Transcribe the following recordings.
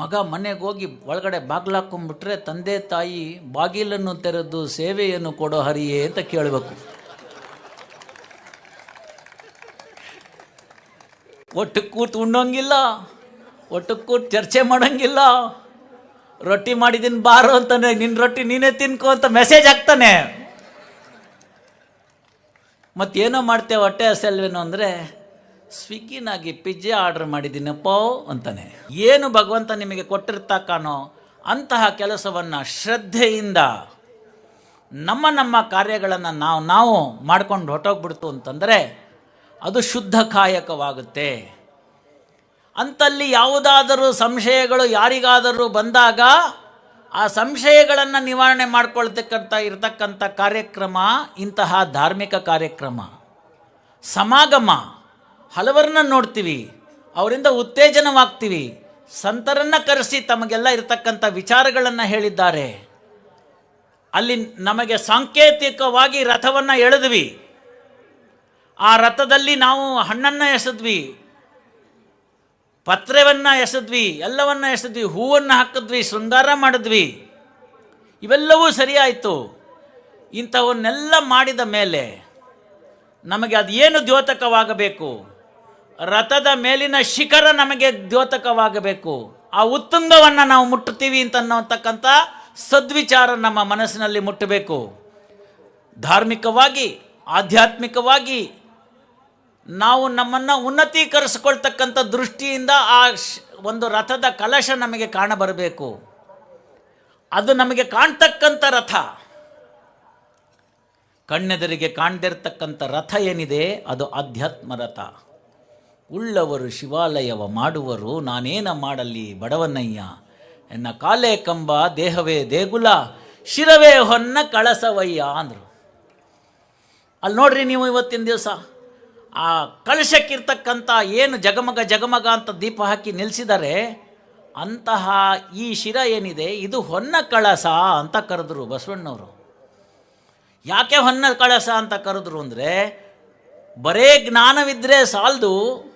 ಮಗ ಮನೆಗೆ ಹೋಗಿ ಒಳಗಡೆ ಬಾಗ್ಲಾಕೊಂಡ್ಬಿಟ್ರೆ ತಂದೆ ತಾಯಿ ಬಾಗಿಲನ್ನು ತೆರೆದು ಸೇವೆಯನ್ನು ಕೊಡೋ ಹರಿಯೇ ಅಂತ ಕೇಳಬೇಕು. ಒಟ್ಟು ಕೂತು ಉಣ್ಣೋಂಗಿಲ್ಲ, ಒಟ್ಟು ಕೂತು ಚರ್ಚೆ ಮಾಡೋಂಗಿಲ್ಲ. ರೊಟ್ಟಿ ಮಾಡಿದ್ದೀನಿ ಬಾರೋ ಅಂತಾನೆ, ನಿನ್ನ ರೊಟ್ಟಿ ನೀನೇ ತಿನ್ಕೋ ಅಂತ ಮೆಸೇಜ್ ಹಾಕ್ತಾನೆ. ಮತ್ತೇನೋ ಮಾಡ್ತೇವೆ ಹೊಟ್ಟೆ ಹಸಲ್ವೇನೋ ಅಂದರೆ ಸ್ವಿಗ್ಗಿನಾಗಿ ಪಿಜ್ಜಾ ಆರ್ಡರ್ ಮಾಡಿದ್ದೀನಪ್ಪ ಅಂತಾನೆ. ಏನು ಭಗವಂತ ನಿಮಗೆ ಕೊಟ್ಟಿರ್ತಕ್ಕನೋ ಅಂತಹ ಕೆಲಸವನ್ನು ಶ್ರದ್ಧೆಯಿಂದ ನಮ್ಮ ನಮ್ಮ ಕಾರ್ಯಗಳನ್ನು ನಾವು ನಾವು ಮಾಡ್ಕೊಂಡು ಹೊಟ್ಟೋಗ್ಬಿಡ್ತು ಅಂತಂದರೆ ಅದು ಶುದ್ಧ ಕಾಯಕವಾಗುತ್ತೆ. ಅಂತಲ್ಲಿ ಯಾವುದಾದರೂ ಸಂಶಯಗಳು ಯಾರಿಗಾದರೂ ಬಂದಾಗ ಆ ಸಂಶಯಗಳನ್ನು ನಿವಾರಣೆ ಮಾಡ್ಕೊಳ್ತಕ್ಕಂಥ, ಇರತಕ್ಕಂಥ ಕಾರ್ಯಕ್ರಮ ಇಂತಹ ಧಾರ್ಮಿಕ ಕಾರ್ಯಕ್ರಮ. ಸಮಾಗಮ. ಹಲವರನ್ನ ನೋಡ್ತೀವಿ, ಅವರಿಂದ ಉತ್ತೇಜನವಾಗ್ತೀವಿ. ಸಂತರನ್ನು ಕರೆಸಿ ತಮಗೆಲ್ಲ ಇರತಕ್ಕಂಥ ವಿಚಾರಗಳನ್ನು ಹೇಳಿದ್ದಾರೆ. ಅಲ್ಲಿ ನಮಗೆ ಸಾಂಕೇತಿಕವಾಗಿ ರಥವನ್ನು ಎಳೆದ್ವಿ. ಆ ರಥದಲ್ಲಿ ನಾವು ಹಣ್ಣನ್ನು ಎಸೆದ್ವಿ, ಪತ್ರೆವನ್ನು ಎಸೆದ್ವಿ, ಎಲ್ಲವನ್ನು ಎಸೆದ್ವಿ, ಹೂವನ್ನು ಹಾಕಿದ್ವಿ, ಶೃಂಗಾರ ಮಾಡಿದ್ವಿ. ಇವೆಲ್ಲವೂ ಸರಿಯಾಯಿತು. ಇಂಥವನ್ನೆಲ್ಲ ಮಾಡಿದ ಮೇಲೆ ನಮಗೆ ಅದೇನು ದ್ಯೋತಕವಾಗಬೇಕು? ರಥದ ಮೇಲಿನ ಶಿಖರ ನಮಗೆ ದ್ಯೋತಕವಾಗಬೇಕು. ಆ ಉತ್ತುಂಗವನ್ನು ನಾವು ಮುಟ್ಟುತ್ತೀವಿ ಅಂತ ಅನ್ನೋತಕ್ಕಂಥ ಸದ್ವಿಚಾರ ನಮ್ಮ ಮನಸ್ಸಿನಲ್ಲಿ ಮುಟ್ಟಬೇಕು. ಧಾರ್ಮಿಕವಾಗಿ, ಆಧ್ಯಾತ್ಮಿಕವಾಗಿ ನಾವು ನಮ್ಮನ್ನು ಉನ್ನತೀಕರಿಸ್ಕೊಳ್ತಕ್ಕಂಥ ದೃಷ್ಟಿಯಿಂದ ಆ ಒಂದು ರಥದ ಕಲಶ ನಮಗೆ ಕಾಣಬರಬೇಕು. ಅದು ನಮಗೆ ಕಾಣ್ತಕ್ಕಂಥ ರಥ. ಕಣ್ಣೆದರಿಗೆ ಕಾಣದಿರ್ತಕ್ಕಂಥ ರಥ ಏನಿದೆ? ಅದು ಆಧ್ಯಾತ್ಮ ರಥ. ಉಳ್ಳವರು ಶಿವಾಲಯವ ಮಾಡುವರು, ನಾನೇನ ಮಾಡಲಿ ಬಡವನಯ್ಯ? ಎನ್ನ ಕಾಲೇ ಕಂಬ, ದೇಹವೇ ದೇಗುಲ, ಶಿರವೇ ಹೊನ್ನ ಕಳಸವಯ್ಯ ಅಂದರು. ಅಲ್ಲಿ ನೋಡ್ರಿ ನೀವು ಇವತ್ತಿನ ದಿವಸ, ಆ ಕಳಶಕ್ಕಿರ್ತಕ್ಕಂಥ ಏನು ಜಗಮಗ ಜಗಮಗ ಅಂತ ದೀಪ ಹಾಕಿ ನಿಲ್ಲಿಸಿದರೆ ಅಂತಹ ಈ ಶಿರ ಏನಿದೆ, ಇದು ಹೊನ್ನ ಕಳಸ ಅಂತ ಕರೆದ್ರು ಬಸವಣ್ಣವರು. ಯಾಕೆ ಹೊನ್ನ ಕಳಸ ಅಂತ ಕರೆದ್ರು ಅಂದರೆ, ಬರೇ ಜ್ಞಾನವಿದ್ದರೆ ಸಾಲದು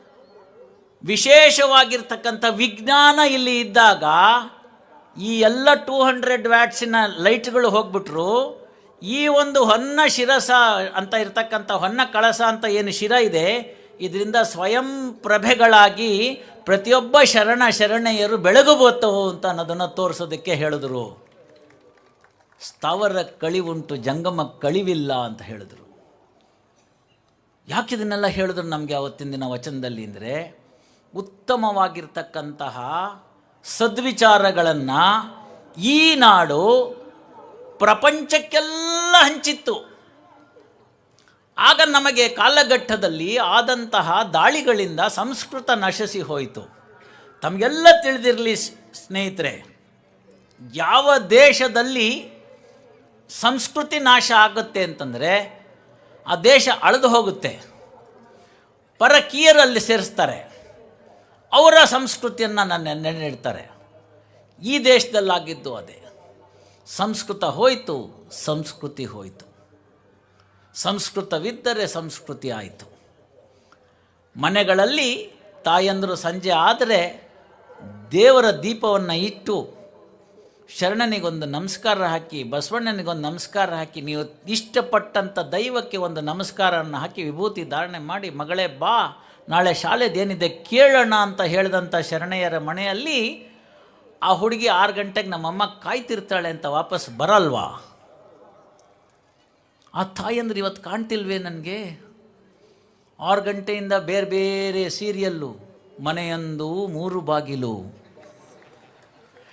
ವಿಶೇಷವಾಗಿರ್ತಕ್ಕಂಥ ವಿಜ್ಞಾನ ಇಲ್ಲಿ ಇದ್ದಾಗ ಈ ಎಲ್ಲ ಟೂ ಹಂಡ್ರೆಡ್ ವ್ಯಾಟ್ಸಿನ ಲೈಟ್ಗಳು ಹೋಗ್ಬಿಟ್ರು. ಈ ಒಂದು ಹೊನ್ನ ಶಿರಸ ಅಂತ ಇರ್ತಕ್ಕಂಥ ಹೊನ್ನ ಕಳಸ ಅಂತ ಏನು ಶಿರ ಇದೆ, ಇದರಿಂದ ಸ್ವಯಂ ಪ್ರಭೆಗಳಾಗಿ ಪ್ರತಿಯೊಬ್ಬ ಶರಣ ಶರಣೆಯರು ಬೆಳಗಬೋತವು ಅಂತ ಅನ್ನೋದನ್ನು ತೋರಿಸೋದಕ್ಕೆ ಹೇಳಿದ್ರು. ಸ್ಥಾವರ ಕಳಿವುಂಟು ಜಂಗಮ ಕಳಿವಿಲ್ಲ ಅಂತ ಹೇಳಿದ್ರು. ಯಾಕೆ ಇದನ್ನೆಲ್ಲ ಹೇಳಿದ್ರು ನಮಗೆ ಅವತ್ತಿನ ದಿನ ವಚನದಲ್ಲಿ ಅಂದರೆ ಉತ್ತಮವಾಗಿರ್ತಕ್ಕಂತಹ ಸದ್ವಿಚಾರಗಳನ್ನು ಈ ನಾಡು ಪ್ರಪಂಚಕ್ಕೆಲ್ಲ ಹಂಚಿತ್ತು. ಆಗ ನಮಗೆ ಕಾಲಘಟ್ಟದಲ್ಲಿ ಆದಂತಹ ದಾಳಿಗಳಿಂದ ಸಂಸ್ಕೃತ ನಶಿಸಿ ಹೋಯಿತು. ತಮಗೆಲ್ಲ ತಿಳಿದಿರಲಿ ಸ್ನೇಹಿತರೆ, ಯಾವ ದೇಶದಲ್ಲಿ ಸಂಸ್ಕೃತಿ ನಾಶ ಆಗುತ್ತೆ ಅಂತಂದರೆ ಆ ದೇಶ ಅಳೆದು ಹೋಗುತ್ತೆ. ಪರಕೀಯರಲ್ಲಿ ಸೇರಿಸ್ತಾರೆ. ಅವರ ಸಂಸ್ಕೃತಿಯನ್ನು ನನ್ನ ನೆನೆಡ್ತಾರೆ ಈ ದೇಶದಲ್ಲಾಗಿದ್ದು ಅದೇ. ಸಂಸ್ಕೃತ ಹೋಯಿತು, ಸಂಸ್ಕೃತಿ ಹೋಯಿತು. ಸಂಸ್ಕೃತವಿದ್ದರೆ ಸಂಸ್ಕೃತಿ ಆಯಿತು. ಮನೆಗಳಲ್ಲಿ ತಾಯಂದರು ಸಂಜೆ ಆದರೆ ದೇವರ ದೀಪವನ್ನು ಇಟ್ಟು ಶರಣನಿಗೊಂದು ನಮಸ್ಕಾರ ಹಾಕಿ, ಬಸವಣ್ಣನಿಗೊಂದು ನಮಸ್ಕಾರ ಹಾಕಿ, ನೀವು ಇಷ್ಟಪಟ್ಟಂಥ ದೈವಕ್ಕೆ ಒಂದು ನಮಸ್ಕಾರವನ್ನು ಹಾಕಿ, ವಿಭೂತಿ ಧಾರಣೆ ಮಾಡಿ, ಮಗಳೇ ಬಾ ನಾಳೆ ಶಾಲೆದೇನಿದೆ ಕೇಳೋಣ ಅಂತ ಹೇಳಿದಂಥ ಶರಣೆಯರ ಮನೆಯಲ್ಲಿ ಆ ಹುಡುಗಿ ಆರು ಗಂಟೆಗೆ ನಮ್ಮಮ್ಮ ಕಾಯ್ತಿರ್ತಾಳೆ ಅಂತ ವಾಪಸ್ ಬರಲ್ವಾ? ಆ ತಾಯಂದ್ರೆ ಇವತ್ತು ಕಾಣ್ತಿಲ್ವೇ ನನಗೆ? ಆರು ಗಂಟೆಯಿಂದ ಬೇರೆ ಬೇರೆ ಸೀರಿಯಲ್ಲು, ಮನೆಯಂದು ಮೂರು ಬಾಗಿಲು.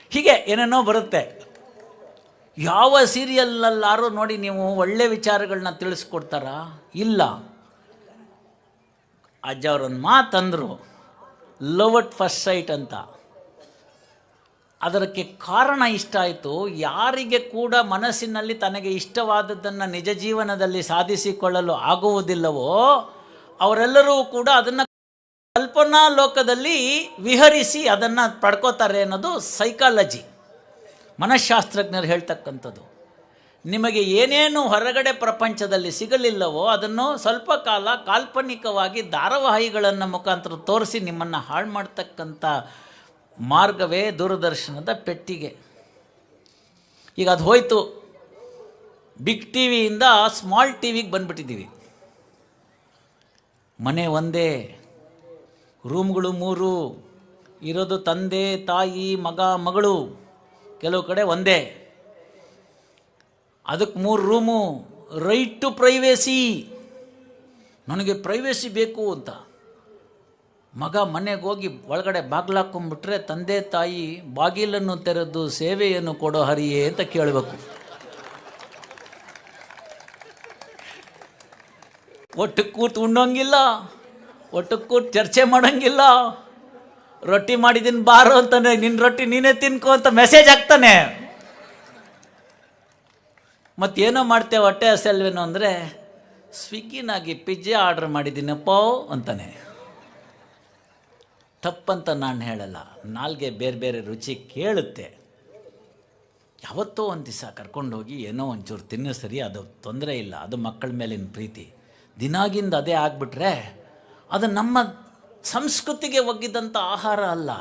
ಹೀಗೆ ಏನೇನೋ ಬರುತ್ತೆ. ಯಾವ ಸೀರಿಯಲ್ನಲ್ಲಾರು ನೋಡಿ ನೀವು ಒಳ್ಳೆ ವಿಚಾರಗಳನ್ನ ತಿಳಿಸ್ಕೊಡ್ತಾರಾ? ಇಲ್ಲ. ಅಜ್ಜ ಅವರೊಂದು ಮಾತಂದರು ಲವ್ ಅಟ್ ಫಸ್ಟ್ ಸೈಟ್ ಅಂತ. ಅದಕ್ಕೆ ಕಾರಣ ಇಷ್ಟ ಆಯಿತು. ಯಾರಿಗೆ ಕೂಡ ಮನಸ್ಸಿನಲ್ಲಿ ತನಗೆ ಇಷ್ಟವಾದದ್ದನ್ನು ನಿಜ ಜೀವನದಲ್ಲಿ ಸಾಧಿಸಿಕೊಳ್ಳಲು ಆಗುವುದಿಲ್ಲವೋ, ಅವರೆಲ್ಲರೂ ಕೂಡ ಅದನ್ನು ಕಲ್ಪನಾ ಲೋಕದಲ್ಲಿ ವಿಹರಿಸಿ ಅದನ್ನು ಪಡ್ಕೋತಾರೆ ಅನ್ನೋದು ಸೈಕಾಲಜಿ ಮನಃಶಾಸ್ತ್ರಜ್ಞರು ಹೇಳ್ತಕ್ಕಂಥದ್ದು. ನಿಮಗೆ ಏನೇನು ಹೊರಗಡೆ ಪ್ರಪಂಚದಲ್ಲಿ ಸಿಗಲಿಲ್ಲವೋ ಅದನ್ನು ಸ್ವಲ್ಪ ಕಾಲ ಕಾಲ್ಪನಿಕವಾಗಿ ಧಾರಾವಾಹಿಗಳನ್ನು ಮುಖಾಂತರ ತೋರಿಸಿ ನಿಮ್ಮನ್ನು ಹಾಳು ಮಾಡ್ತಕ್ಕಂಥ ಮಾರ್ಗವೇ ದೂರದರ್ಶನದ ಪೆಟ್ಟಿಗೆ. ಈಗ ಅದು ಹೋಯಿತು. ಬಿಗ್ ಟಿ ವಿಯಿಂದ ಸ್ಮಾಲ್ ಟಿ ವಿಗೆ ಬಂದ್ಬಿಟ್ಟಿದ್ದೀವಿ. ಮನೆ ಒಂದೇ, ರೂಮ್ಗಳು ಮೂರು, ಇರೋದು ತಂದೆ, ತಾಯಿ, ಮಗ, ಮಗಳು, ಕೆಲವು ಕಡೆ ಒಂದೇ. ಅದಕ್ಕೆ ಮೂರು ರೂಮು ರೈಟ್ ಟು ಪ್ರೈವೇಸಿ ನನಗೆ ಪ್ರೈವೇಸಿ ಬೇಕು ಅಂತ. ಮಗ ಮನೆಗೆ ಹೋಗಿ ಒಳಗಡೆ ಬಾಗ್ಲಾಕೊಂಡ್ಬಿಟ್ರೆ ತಂದೆ ತಾಯಿ ಬಾಗಿಲನ್ನು ತೆರೆದು ಸೇವೆಯನ್ನು ಕೊಡೋ ಹರಿಯೇ ಅಂತ ಕೇಳಬೇಕು. ಒಟ್ಟು ಕೂತು ಉಣ್ಣೋಂಗಿಲ್ಲ, ಒಟ್ಟು ಕೂತು ಚರ್ಚೆ ಮಾಡೋಂಗಿಲ್ಲ. ರೊಟ್ಟಿ ಮಾಡಿದ್ದೀನಿ ಬಾರೋ ಅಂತಾನೆ ನಿನ್ನ ರೊಟ್ಟಿ ನೀನೇ ತಿನ್ಕೋ ಅಂತ ಮೆಸೇಜ್ ಹಾಕ್ತಾನೆ. ಮತ್ತೇನೋ ಮಾಡ್ತೇವೆ ಹೊಟ್ಟೆ ಹಸಲ್ವೇನೋ ಅಂದರೆ, ಸ್ವಿಗ್ಗಿನಾಗಿ ಪಿಜ್ಜಾ ಆರ್ಡ್ರ್ ಮಾಡಿದ್ದೀನಪ್ಪ ಅಂತಾನೆ. ತಪ್ಪಂತ ನಾನು ಹೇಳಲ್ಲ, ನಾಲ್ಗೆ ಬೇರೆ ಬೇರೆ ರುಚಿ ಕೇಳುತ್ತೆ. ಯಾವತ್ತೋ ಒಂದು ದಿವಸ ಕರ್ಕೊಂಡೋಗಿ ಏನೋ ಒಂಚೂರು ಸರಿ, ಅದು ತೊಂದರೆ ಇಲ್ಲ, ಅದು ಮಕ್ಕಳ ಮೇಲಿನ ಪ್ರೀತಿ. ದಿನಾಗಿಂದ ಅದೇ ಆಗಿಬಿಟ್ರೆ, ಅದು ನಮ್ಮ ಸಂಸ್ಕೃತಿಗೆ ಒಗ್ಗಿದಂಥ ಆಹಾರ ಅಲ್ಲ.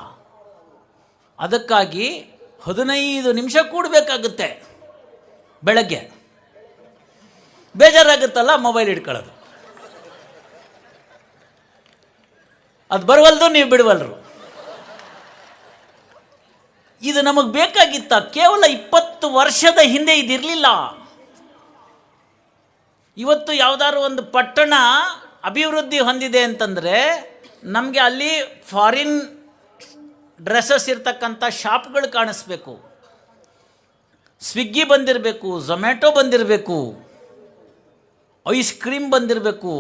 ಅದಕ್ಕಾಗಿ ಹದಿನೈದು ನಿಮಿಷ ಕೂಡಬೇಕಾಗುತ್ತೆ. ಬೆಳಗ್ಗೆ. ಬೇಜಾರಾಗುತ್ತಲ್ಲ ಮೊಬೈಲ್ ಇಟ್ಕೊಳ್ಳೋದು ಅದು ಬರವಲ್ದು ನೀವು ಬಿಡುವಲ್ರು. ಇದು ನಮಗೆ ಬೇಕಾಗಿತ್ತ ಕೇವಲ ಇಪ್ಪತ್ತು ವರ್ಷದ ಹಿಂದೆ ಇದಿರಲಿಲ್ಲ. ಇವತ್ತು ಯಾವುದಾದ್ರು ಒಂದು ಪಟ್ಟಣ ಅಭಿವೃದ್ಧಿ ಹೊಂದಿದೆ ಅಂತಂದರೆ ನಮಗೆ ಅಲ್ಲಿ ಫಾರಿನ್ ಡ್ರೆಸ್ಸಸ್ ಇರ್ತಕ್ಕಂಥ ಶಾಪ್ಗಳು ಕಾಣಿಸ್ಬೇಕು. ಸ್ವಿಗ್ಗಿ ಬಂದಿರಬೇಕು ಝೊಮ್ಯಾಟೊ ಬಂದಿರಬೇಕು ಐಸ್ ಕ್ರೀಮ್ ಬಂದಿರಬೇಕು,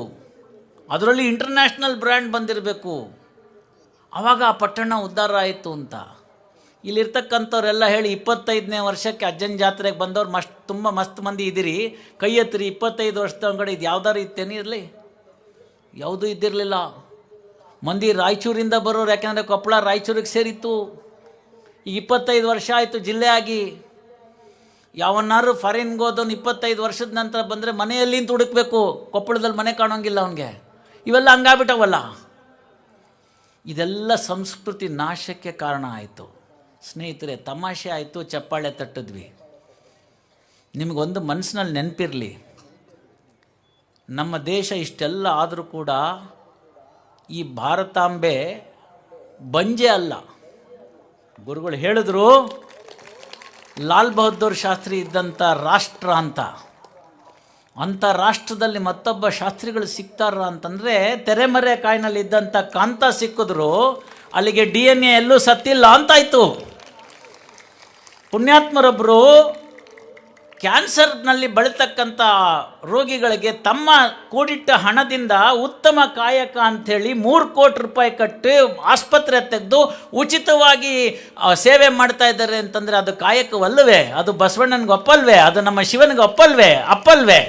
ಅದರಲ್ಲಿ ಇಂಟರ್ನ್ಯಾಷನಲ್ ಬ್ರ್ಯಾಂಡ್ ಬಂದಿರಬೇಕು. ಆವಾಗ ಆ ಪಟ್ಟಣ ಉದ್ಧಾರ ಆಯಿತು ಅಂತ. ಇಲ್ಲಿರ್ತಕ್ಕಂಥವ್ರೆಲ್ಲ ಹೇಳಿ ಇಪ್ಪತ್ತೈದನೇ ವರ್ಷಕ್ಕೆ ಅಜ್ಜನ ಜಾತ್ರೆಗೆ ಬಂದವ್ರು ಮಸ್ತ್, ತುಂಬ ಮಸ್ತ್ ಮಂದಿ ಇದ್ದೀರಿ. ಕೈ ಎತ್ತಿರಿ ಇಪ್ಪತ್ತೈದು ವರ್ಷದ ಅಂಗಡಿ ಇದು ಯಾವ್ದಾರು ಇತ್ತೇನೆ ಇರಲಿ? ಯಾವುದೂ ಇದ್ದಿರಲಿಲ್ಲ. ಮಂದಿ ರಾಯಚೂರಿಂದ ಬರೋರು, ಯಾಕೆಂದರೆ ಕೊಪ್ಪಳ ರಾಯಚೂರಿಗೆ ಸೇರಿತ್ತು. ಈಗ ಇಪ್ಪತ್ತೈದು ವರ್ಷ ಆಯಿತು ಜಿಲ್ಲೆ ಆಗಿ. ಯಾವನ್ನಾರು ಫಾರಿನ್ಗೆ ಹೋದವ್ನು ಇಪ್ಪತ್ತೈದು ವರ್ಷದ ನಂತರ ಬಂದರೆ ಮನೆಯಲ್ಲಿ ಹುಡುಕ್ಬೇಕು. ಕೊಪ್ಪಳದಲ್ಲಿ ಮನೆ ಕಾಣೋಂಗಿಲ್ಲ ಅವನಿಗೆ. ಇವೆಲ್ಲ ಹಂಗಾಗ್ಬಿಟ್ಟವಲ್ಲ. ಇದೆಲ್ಲ ಸಂಸ್ಕೃತಿ ನಾಶಕ್ಕೆ ಕಾರಣ ಆಯಿತು. ಸ್ನೇಹಿತರೆ, ತಮಾಷೆ ಆಯಿತು, ಚಪ್ಪಾಳೆ ತಟ್ಟಿದ್ವಿ. ನಿಮಗೊಂದು ಮನಸ್ಸಿನಲ್ಲಿ ನೆನಪಿರಲಿ. ನಮ್ಮ ದೇಶ ಇಷ್ಟೆಲ್ಲ ಆದರೂ ಕೂಡ ಈ ಭಾರತಾಂಬೆ ಬಂಜೆ ಅಲ್ಲ. ಗುರುಗಳು ಹೇಳಿದ್ರು ಲಾಲ್ ಬಹದ್ದೂರ್ ಶಾಸ್ತ್ರಿ ಇದ್ದಂಥ ರಾಷ್ಟ್ರ ಅಂತ. ಅಂಥ ರಾಷ್ಟ್ರದಲ್ಲಿ ಮತ್ತೊಬ್ಬ ಶಾಸ್ತ್ರಿಗಳು ಸಿಗ್ತಾರ ಅಂತಂದರೆ ತೆರೆಮರೆ ಕಾಯಿನಲ್ಲಿ ಇದ್ದಂಥ ಕಾಂತ ಸಿಕ್ಕಿದ್ರು, ಅಲ್ಲಿಗೆ ಡಿ ಎನ್ ಎ ಎಲ್ಲೂ ಸತ್ತಿಲ್ಲ ಅಂತಾಯಿತು. ಪುಣ್ಯಾತ್ಮರೊಬ್ಬರು ಕ್ಯಾನ್ಸರ್ನಲ್ಲಿ ಬಳತಕ್ಕಂಥ ರೋಗಿಗಳಿಗೆ ತಮ್ಮ ಕೂಡಿಟ್ಟ ಹಣದಿಂದ ಉತ್ತಮ ಕಾಯಕ ಅಂಥೇಳಿ ಮೂರು ಕೋಟಿ ರೂಪಾಯಿ ಕಟ್ಟಿ ಆಸ್ಪತ್ರೆ ತೆಗೆದು ಉಚಿತವಾಗಿ ಸೇವೆ ಮಾಡ್ತಾ ಇದ್ದಾರೆ ಅಂತಂದರೆ ಅದು ಕಾಯಕವಲ್ಲವೇ? ಅದು ಬಸವಣ್ಣನಿಗೆ ಒಪ್ಪಲ್ವೇ? ಅದು ನಮ್ಮ ಶಿವನಿಗೆ ಒಪ್ಪಲ್ವೇ? ಅಪ್ಪಲ್ವೇ?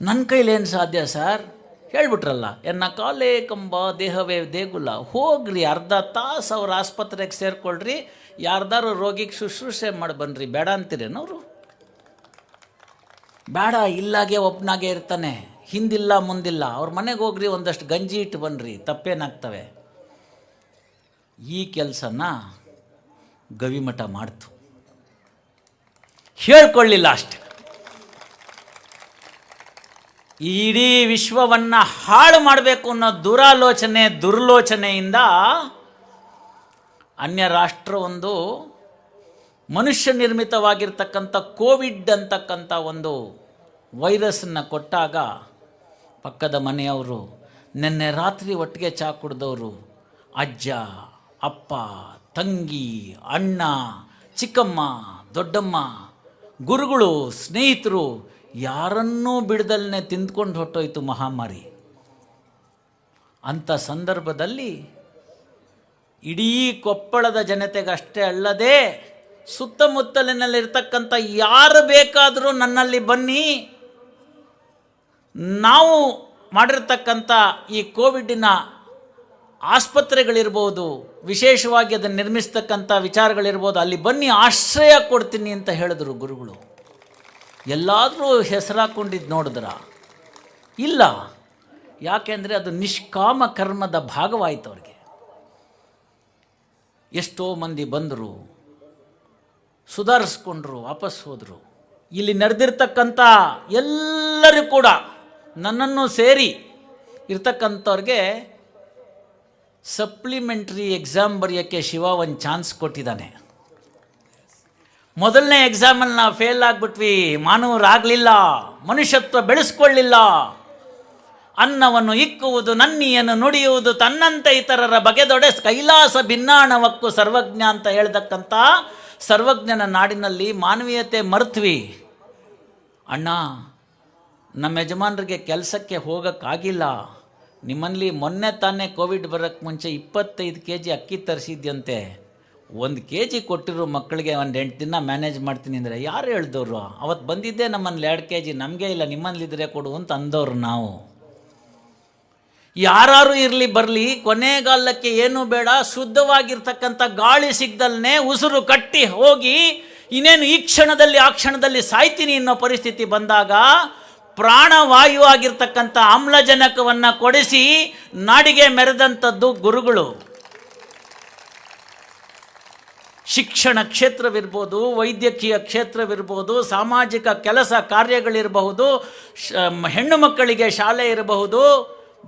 ನನ್ನ ಕೈಲೇನು ಸಾಧ್ಯ ಸರ್? ಹೇಳ್ಬಿಟ್ರಲ್ಲ, ಎನ್ನ ಕಾಲೇ ಕಂಬ ದೇಹವೇ ದೇಗುಲ. ಹೋಗ್ರಿ ಅರ್ಧ ತಾಸು ಅವ್ರ ಆಸ್ಪತ್ರೆಗೆ ಸೇರ್ಕೊಳ್ರಿ. ಯಾರ್ದಾರು ರೋಗಿಗೆ ಶುಶ್ರೂಷೆ ಮಾಡಿ ಬನ್ರಿ, ಬೇಡ ಅಂತೀರೇನವರು ಬೇಡ, ಇಲ್ಲಾಗೆ ಒಬ್ಬನಾಗೆ ಇರ್ತಾನೆ, ಹಿಂದಿಲ್ಲ ಮುಂದಿಲ್ಲ. ಅವ್ರ ಮನೆಗೆ ಹೋಗ್ರಿ, ಒಂದಷ್ಟು ಗಂಜಿ ಇಟ್ಟು ಬನ್ನಿರಿ ತಪ್ಪೇನಾಗ್ತವೆ? ಈ ಕೆಲಸನ ಗವಿಮಠ ಮಾಡ್ತು. ಹೇಳ್ಕೊಳ್ಳಿಲ್ಲ ಅಷ್ಟೆ. ಇಡೀ ವಿಶ್ವವನ್ನು ಹಾಳು ಮಾಡಬೇಕು ಅನ್ನೋ ದುರಾಲೋಚನೆ, ದುರ್ಲೋಚನೆಯಿಂದ ಅನ್ಯ ರಾಷ್ಟ್ರ ಒಂದು ಮನುಷ್ಯ ನಿರ್ಮಿತವಾಗಿರ್ತಕ್ಕಂಥ ಕೋವಿಡ್ ಅಂತಕ್ಕಂಥ ಒಂದು ವೈರಸ್ಸನ್ನು ಕೊಟ್ಟಾಗ ಪಕ್ಕದ ಮನೆಯವರು, ನಿನ್ನೆ ರಾತ್ರಿ ಒಟ್ಟಿಗೆ ಚಾ ಕುಡ್ದವರು, ಅಜ್ಜ, ಅಪ್ಪ, ತಂಗಿ, ಅಣ್ಣ, ಚಿಕ್ಕಮ್ಮ, ದೊಡ್ಡಮ್ಮ, ಗುರುಗಳು, ಸ್ನೇಹಿತರು, ಯಾರನ್ನೂ ಬಿಡದಲ್ಲೇ ತಿಂದ್ಕೊಂಡು ಹೊಟ್ಟೋಯ್ತು ಮಹಾಮಾರಿ. ಅಂಥ ಸಂದರ್ಭದಲ್ಲಿ ಇಡೀ ಕೊಪ್ಪಳದ ಜನತೆಗಷ್ಟೇ ಅಲ್ಲದೆ ಸುತ್ತಮುತ್ತಲಿನಲ್ಲಿರ್ತಕ್ಕಂಥ ಯಾರು ಬೇಕಾದರೂ ನನ್ನಲ್ಲಿ ಬನ್ನಿ. ನಾವು ಮಾಡಿರ್ತಕ್ಕಂಥ ಈ ಕೋವಿಡ್ಡಿನ ಆಸ್ಪತ್ರೆಗಳಿರ್ಬೋದು, ವಿಶೇಷವಾಗಿ ಅದನ್ನು ನಿರ್ಮಿಸ್ತಕ್ಕಂಥ ವಿಚಾರಗಳಿರ್ಬೋದು, ಅಲ್ಲಿ ಬನ್ನಿ, ಆಶ್ರಯ ಕೊಡ್ತೀನಿ ಅಂತ ಹೇಳಿದ್ರು ಗುರುಗಳು. ಎಲ್ಲಾದರೂ ಹೆಸರಾಕೊಂಡಿದ್ದು ನೋಡಿದ್ರ? ಇಲ್ಲ. ಯಾಕೆಂದರೆ ಅದು ನಿಷ್ಕಾಮ ಕರ್ಮದ ಭಾಗವಾಯಿತು ಅವ್ರಿಗೆ. ಎಷ್ಟೋ ಮಂದಿ ಬಂದರು, ಸುಧಾರಿಸ್ಕೊಂಡ್ರು, ವಾಪಸ್ ಹೋದರು. ಇಲ್ಲಿ ನಡೆದಿರ್ತಕ್ಕಂಥ ಎಲ್ಲರೂ ಕೂಡ ನನ್ನನ್ನು ಸೇರಿ ಇರ್ತಕ್ಕಂಥವ್ರಿಗೆ ಸಪ್ಲಿಮೆಂಟ್ರಿ ಎಕ್ಸಾಮ್ ಬರೆಯೋಕ್ಕೆ ಶಿವ ಒಂದು ಚಾನ್ಸ್ ಕೊಟ್ಟಿದ್ದಾನೆ. ಮೊದಲನೇ ಎಕ್ಸಾಮಲ್ಲಿ ನಾವು ಫೇಲ್ ಆಗಿಬಿಟ್ವಿ, ಮಾನವರಾಗಲಿಲ್ಲ, ಮನುಷ್ಯತ್ವ ಬೆಳೆಸ್ಕೊಳ್ಳಿಲ್ಲ. ಅನ್ನವನ್ನು ಇಕ್ಕುವುದು, ನನ್ನಿಯನ್ನು ನುಡಿಯುವುದು, ತನ್ನಂತೆ ಇತರರ ಬಗೆದೊಡೆ ಕೈಲಾಸ ಭಿನ್ನಾಣವಕ್ಕು ಸರ್ವಜ್ಞ ಅಂತ ಹೇಳ್ತಕ್ಕಂಥ ಸರ್ವಜ್ಞನ ನಾಡಿನಲ್ಲಿ ಮಾನವೀಯತೆ ಮರ್ತ್ವಿ. ಅಣ್ಣ, ನಮ್ಮ ಯಜಮಾನರಿಗೆ ಕೆಲಸಕ್ಕೆ ಹೋಗೋಕ್ಕಾಗಿಲ್ಲ. ನಿಮ್ಮಲ್ಲಿ ಮೊನ್ನೆ ತಾನೇ ಕೋವಿಡ್ ಬರೋಕ್ಕೆ ಮುಂಚೆ ಇಪ್ಪತ್ತೈದು ಕೆ ಜಿ ಅಕ್ಕಿ ತರಿಸಿದ್ಯಂತೆ. ಒಂದು ಕೆ ಜಿ ಕೊಟ್ಟಿರೋ ಮಕ್ಕಳಿಗೆ ಒಂದು ಎಂಟು ದಿನ ಮ್ಯಾನೇಜ್ ಮಾಡ್ತೀನಿ ಅಂದರೆ ಯಾರು ಹೇಳಿದವರು? ಅವತ್ತು ಬಂದಿದ್ದೆ ನಮ್ಮಲ್ಲಿ ಎರಡು ಕೆ ಜಿ ನಮಗೆ ಇಲ್ಲ ನಿಮ್ಮಲ್ಲಿದ್ದರೆ ಕೊಡು ಅಂತ ಅಂದವ್ರು ನಾವು. ಯಾರು ಇರಲಿ ಬರಲಿ, ಕೊನೆಗಾಲಕ್ಕೆ ಏನು ಬೇಡ, ಶುದ್ಧವಾಗಿರ್ತಕ್ಕಂಥ ಗಾಳಿ ಸಿಗ್ದಲ್ನೇ ಉಸಿರು ಕಟ್ಟಿ ಹೋಗಿ, ಇನ್ನೇನು ಈ ಕ್ಷಣದಲ್ಲಿ, ಆ ಕ್ಷಣದಲ್ಲಿ ಸಾಯ್ತೀನಿ ಅನ್ನೋ ಪರಿಸ್ಥಿತಿ ಬಂದಾಗ, ಪ್ರಾಣವಾಯು ಆಗಿರ್ತಕ್ಕಂಥ ಆಮ್ಲಜನಕವನ್ನು ಕೊಡಿಸಿ ನಾಡಿಗೆ ಮೆರೆದಂಥದ್ದು ಗುರುಗಳು. ಶಿಕ್ಷಣ ಕ್ಷೇತ್ರವಿರ್ಬೋದು, ವೈದ್ಯಕೀಯ ಕ್ಷೇತ್ರವಿರ್ಬೋದು, ಸಾಮಾಜಿಕ ಕೆಲಸ ಕಾರ್ಯಗಳಿರಬಹುದು ಹೆಣ್ಣು ಮಕ್ಕಳಿಗೆ ಶಾಲೆ ಇರಬಹುದು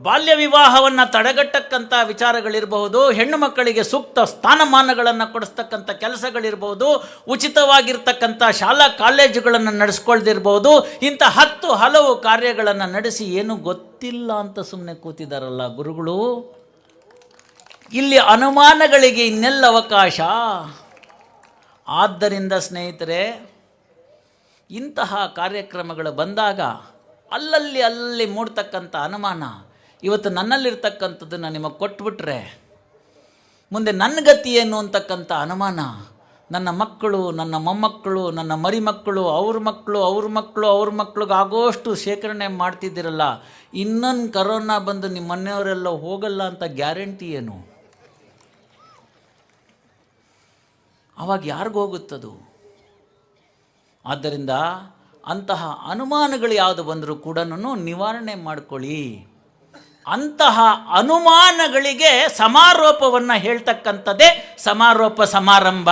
ಬಾಲ್ಯ ವಿವಾಹವನ್ನು ತಡೆಗಟ್ಟಕ್ಕಂಥ ವಿಚಾರಗಳಿರಬಹುದು, ಹೆಣ್ಣು ಮಕ್ಕಳಿಗೆ ಸೂಕ್ತ ಸ್ಥಾನಮಾನಗಳನ್ನು ಕೊಡಿಸ್ತಕ್ಕಂಥ ಕೆಲಸಗಳಿರ್ಬೋದು ಉಚಿತವಾಗಿರ್ತಕ್ಕಂಥ ಶಾಲಾ ಕಾಲೇಜುಗಳನ್ನು ನಡೆಸ್ಕೊಳ್ದಿರ್ಬೋದು ಇಂಥ ಹತ್ತು ಹಲವು ಕಾರ್ಯಗಳನ್ನು ನಡೆಸಿ ಏನು ಗೊತ್ತಿಲ್ಲ ಅಂತ ಸುಮ್ಮನೆ ಕೂತಿದ್ದಾರಲ್ಲ ಗುರುಗಳು. ಇಲ್ಲಿ ಅನುಮಾನಗಳಿಗೆ ಇನ್ನೆಲ್ಲ ಅವಕಾಶ. ಆದ್ದರಿಂದ ಸ್ನೇಹಿತರೆ, ಇಂತಹ ಕಾರ್ಯಕ್ರಮಗಳು ಬಂದಾಗ ಅಲ್ಲಲ್ಲಿ ಅಲ್ಲಲ್ಲಿ ಮೂಡ್ತಕ್ಕಂಥ ಅನುಮಾನ ಇವತ್ತು ನನ್ನಲ್ಲಿರ್ತಕ್ಕಂಥದ್ದನ್ನು ನಿಮಗೆ ಕೊಟ್ಬಿಟ್ರೆ, ಮುಂದೆ ನನ್ನ ಗತಿ ಏನು ಅಂತಕ್ಕಂಥ ಅನುಮಾನ, ನನ್ನ ಮಕ್ಕಳು, ನನ್ನ ಮೊಮ್ಮಕ್ಕಳು, ನನ್ನ ಮರಿಮಕ್ಕಳು, ಅವ್ರ ಮಕ್ಕಳು ಅವ್ರ ಮಕ್ಕಳು, ಅವ್ರ ಮಕ್ಕಳಿಗೆ ಆಗೋಷ್ಟು ಶೇಖರಣೆ ಮಾಡ್ತಿದ್ದೀರಲ್ಲ, ಇನ್ನೊಂದು ಕರೋನಾ ಬಂದು ನಿಮ್ಮ ಮನೆಯವರೆಲ್ಲ ಹೋಗಲ್ಲ ಅಂತ ಗ್ಯಾರಂಟಿ ಏನು? ಅವಾಗ ಯಾರಿಗೂ ಹೋಗುತ್ತದು? ಆದ್ದರಿಂದ ಅಂತಹ ಅನುಮಾನಗಳು ಯಾವುದು ಬಂದರೂ ಕೂಡ ನಿವಾರಣೆ ಮಾಡ್ಕೊಳ್ಳಿ. ಅಂತಹ ಅನುಮಾನಗಳಿಗೆ ಸಮಾರೋಪವನ್ನು ಹೇಳ್ತಕ್ಕಂಥದ್ದೇ ಸಮಾರೋಪ ಸಮಾರಂಭ.